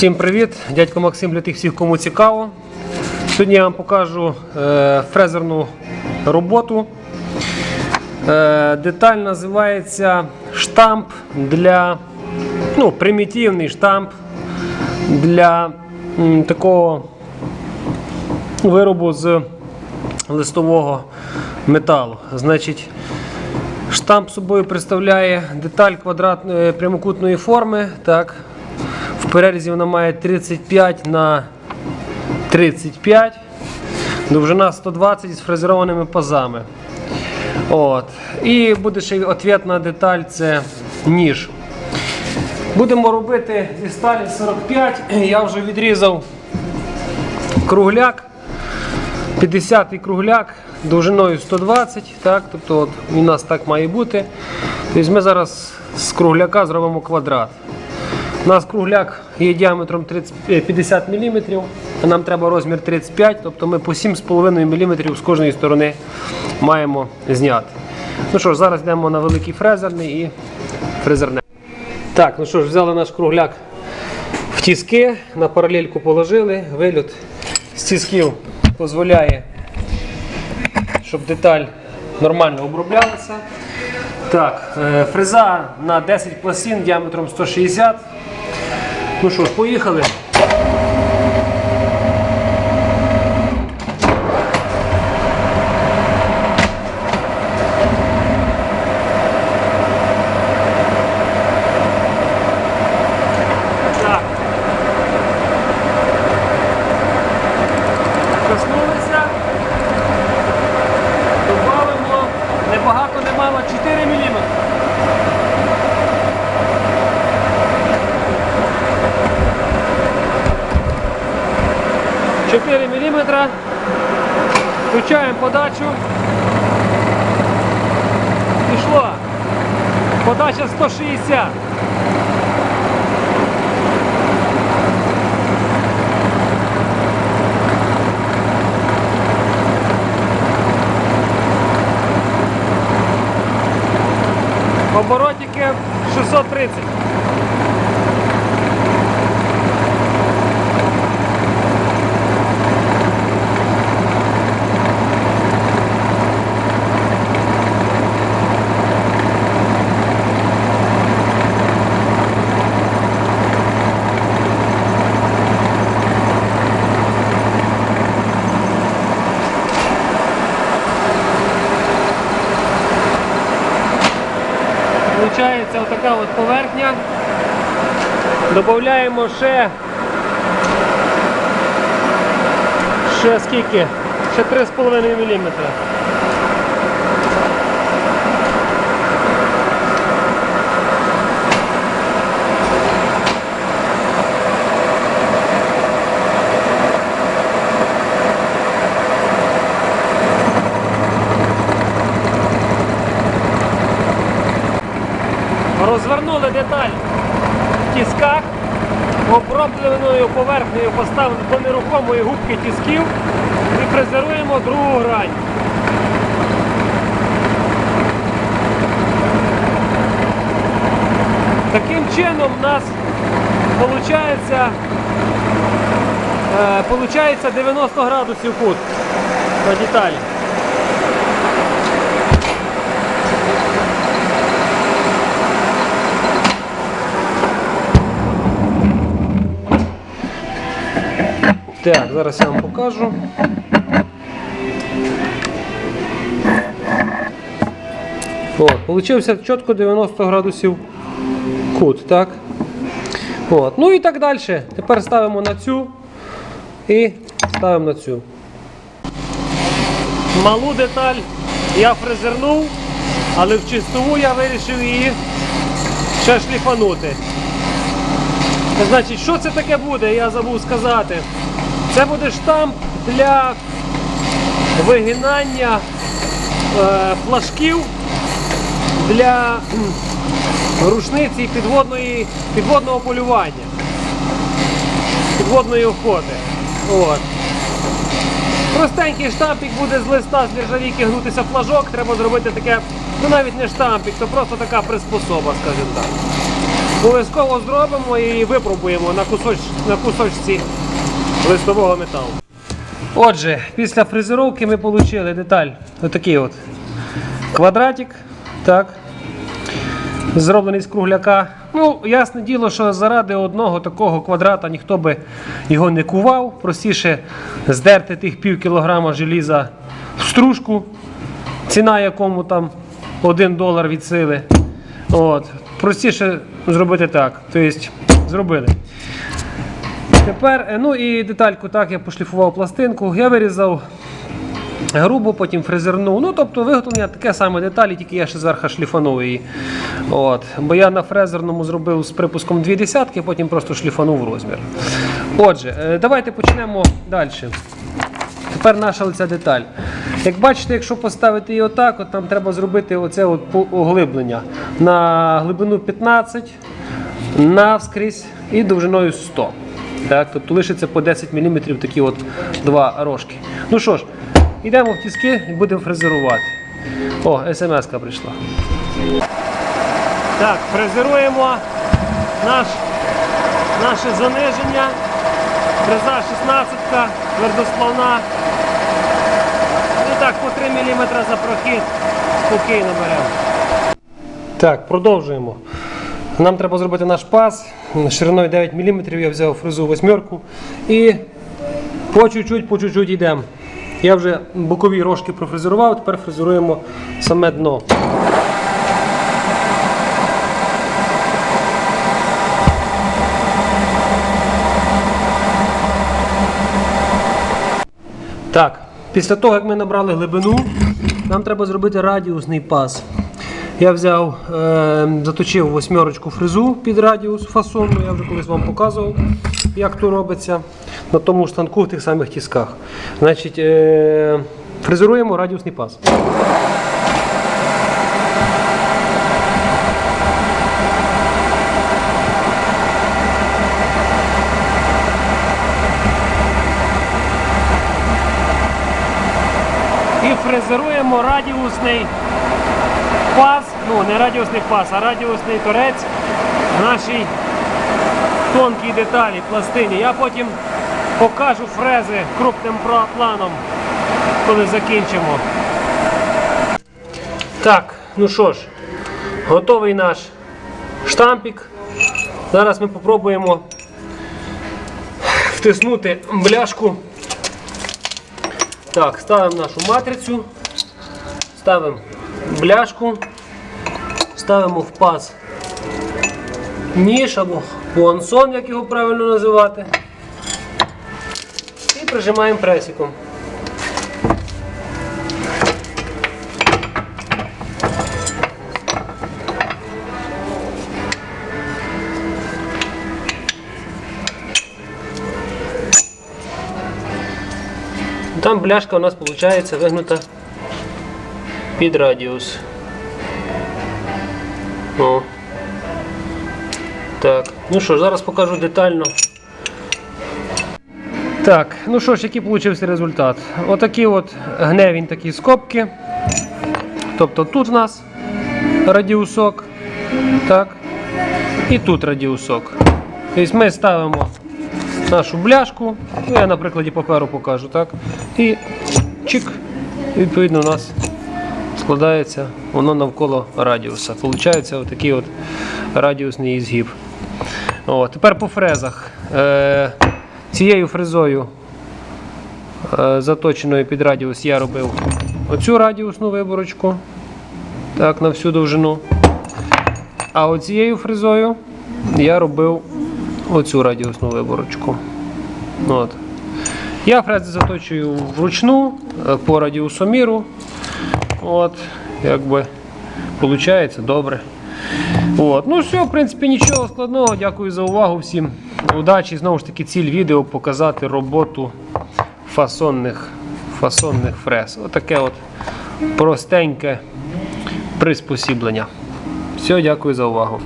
Всім привіт! Дядько Максим для тих всіх, кому цікаво. Сьогодні я вам покажу е, фрезерну роботу. Е, деталь називається штамп для ну, примітивний штамп для такого виробу з листового металу. Значить, Штамп собою представляє деталь квадратної прямокутної форми. Так. В перерізі вона має 35 на 35, довжина 120 з фрезерованими пазами. От. І буде ще ответна деталь це ніж. Будемо робити зі сталі 45. Я вже відрізав кругляк. 50-й кругляк довжиною 120, так, тобто от у нас так має бути. Тобто Ми зараз з кругляка зробимо квадрат. У нас кругляк є діаметром 30, е, 50 мм, а нам треба розмір 35 тобто ми по 7,5 мм з кожної сторони маємо зняти. Ну що ж, зараз йдемо на великий фрезерний і фрезерне. Так, ну що ж, взяли наш кругляк в тіски, на паралельку положили, вильот з тисків дозволяє, щоб деталь нормально оброблялася. Так, е, фреза на 10 пластин діаметром 160. Ну що ж, поїхали. Включаємо подачу. Пішло. Подача 160. Оборотики 630. Получається отака от поверхня. Додаємо ще ще скільки? Ще 3,5 мм. Деталь в тисках, обробленою поверхнею поставили до нерухомої губки тисків і фрезеруємо другу грань. Таким чином у нас виходить, е, 90 градусів кут на деталі. Так, зараз я вам покажу. От, Получився чітко 90 градусів кут, так? От. Ну і так далі. Тепер ставимо на цю і ставимо на цю. Малу деталь я фрезернув, але в чистову я вирішив її ще шліфанути. Значить, що це таке буде, я забув сказати. Це буде штамп для вигинання е, флажків для рушниці підводної, підводного полювання, підводної охоти. От. Простенький штампик буде з листа з нержавійки гнутися флажок, треба зробити таке, ну навіть не штампик, то просто така приспособа, скажімо так. Обов'язково зробимо і випробуємо на, кусоч, на кусочці листового металу. Отже, після фрезеровки ми отримали деталь. Отакий от квадратик. Так. Зроблений з кругляка. Ну, ясне діло, що заради одного такого квадрата ніхто би його не кував. Простіше здерти тих пів кілограма желіза в стружку, ціна якому там 1 долар від сили. От. Простіше зробити так. Тобто, зробили. Тепер, е, ну і детальку так, я пошліфував пластинку, я вирізав грубо, потім фрезернув. Ну, тобто виготовлення таке саме деталі, тільки я ще зверху шліфанув її. От. Бо я на фрезерному зробив з припуском дві десятки, потім просто шліфанув розмір. Отже, е, давайте почнемо далі. Тепер наша оця деталь. Як бачите, якщо поставити її отак, от нам треба зробити оце от оглиблення на глибину 15, навскрізь і довжиною 100. Так, тобто лишиться по 10 мм такі от два рожки. Ну що ж, йдемо в тіски і будемо фрезерувати. О, смс-ка прийшла. Так, фрезеруємо наш, наше заниження. Фреза 16, твердосплавна. І так, по 3 мм за прохід спокійно беремо. Так, продовжуємо. Нам треба зробити наш паз шириною 9 мм. Я взяв фрезу восьмерку і по чуть-чуть, по чуть-чуть йдемо. Я вже бокові рожки профрезерував, тепер фрезеруємо саме дно. Так, після того, як ми набрали глибину, нам треба зробити радіусний паз. Я взяв, е, заточив восьмерочку фрезу під радіус фасонну, я вже колись вам показував, як то робиться на тому ж станку в тих самих тісках. Значить, е, фрезеруємо радіусний паз. І фрезеруємо радіусний паз, ну не радіусний паз, а радіусний торець нашій тонкій деталі, пластині. Я потім покажу фрези крупним планом, коли закінчимо. Так, ну що ж, готовий наш штампік. Зараз ми спробуємо втиснути бляшку. Так, ставимо нашу матрицю, ставимо бляшку, ставимо в паз ніж або пуансон, як його правильно називати. І прижимаємо пресіком. Там бляшка у нас виходить вигнута під радіус. О. Так, ну що ж, зараз покажу детально. Так, ну що ж, який получився результат? Отакі от гневінь такі скобки. Тобто тут у нас радіусок. Так. І тут радіусок. Тобто ми ставимо нашу бляшку. Ну, я на прикладі паперу покажу, так? І чик. Відповідно у нас складається воно навколо радіуса. Получається отакий от радіусний згиб. О, тепер по фрезах. Е, цією фрезою, е, заточеною під радіус, я робив оцю радіусну виборочку. Так, на всю довжину. А оцією фрезою я робив оцю радіусну виборочку. От. Я фрези заточую вручну е, по радіусоміру. От, якби виходить добре. От. Ну все, в принципі, нічого складного. Дякую за увагу всім. Удачі. Знову ж таки, ціль відео показати роботу фасонних, фасонних фрез. Отаке от простеньке приспосіблення. Все, дякую за увагу.